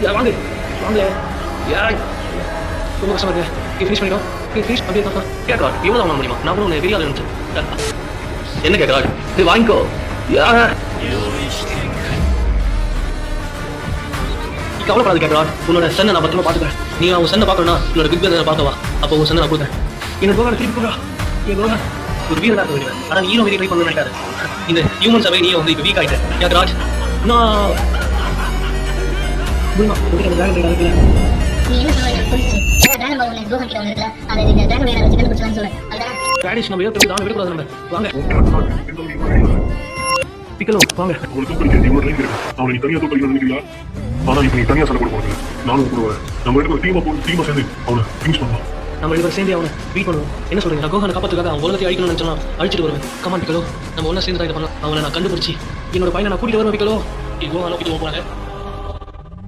யா வாங்க வாங்க யா ரொம்ப கஷ்டமா இருக்கு நீ ஃபினிஷ் பண்ணிடும் நீ ஃபினிஷ் அப்படியே தான் கேட்கறா இவ்வளோ வாங்க முடியுமா நான் கூட உன்னை பெரிய ஆள் நினைச்சேன் என்ன கேட்கறா நீ வாங்கிக்கோ யா நீ கவலைப்படாத கேட்கறா உன்னோட சன்னை நான் பத்திரமா பார்த்துக்கிறேன் நீ அவன் சன்னை பார்க்கணும்னா உன்னோட பிக் பேர் பார்க்கவா அப்போ உன் சன்னை நான் கொடுத்தேன் என்னோட கோகனை திருப்பி போகா என் கோகன் ஒரு வீரனாக இருக்க வேண்டியவன் ஆனால் ஹீரோ மாரி ட்ரை பண்ண நினைக்காரு இந்த ஹியூமன் சபை நீ வந்து இப்போ வீக் ஆகிட்டேன் யா நான் ரேடிஷ் நம்ம தான் விடக்கூடாது நம்ம வாங்க. பிக்கலோ வாங்க. இவ்வளவு ட்ரைன் இருக்கு. அவனை நீ தனியா தூக்கடிக்கணும்னு நினைக்கிறீங்களா ஆனா இப்ப நீ தனியா சண்டை போட போறது நானும் கூட நம்ம எடுக்கிற டீமா போட்டு டீமா சேர்ந்து அவனை ஃபினிஷ் பண்ணலாம் நம்ம ரெண்டு பேரும் சேர்ந்து அவனை பீட் பண்ணுவோம். என்ன சொல்றீங்க? நான் கோகனை காப்பாத்துக்காக அவன் உலகத்தை அழிக்கணும்னு அழிச்சிட்டு வருவேன். கமான் பிக்கலோ நம்ம ஒன்றா சேர்ந்து தான் இதை பண்ணலாம். அவனை நான் கண்டுபிடிச்சி என்னோட பையனை நான் கூட்டிட்டு வருவேன் பிக்கலோ கோகனை கூட்டிட்டு போக போறாங்க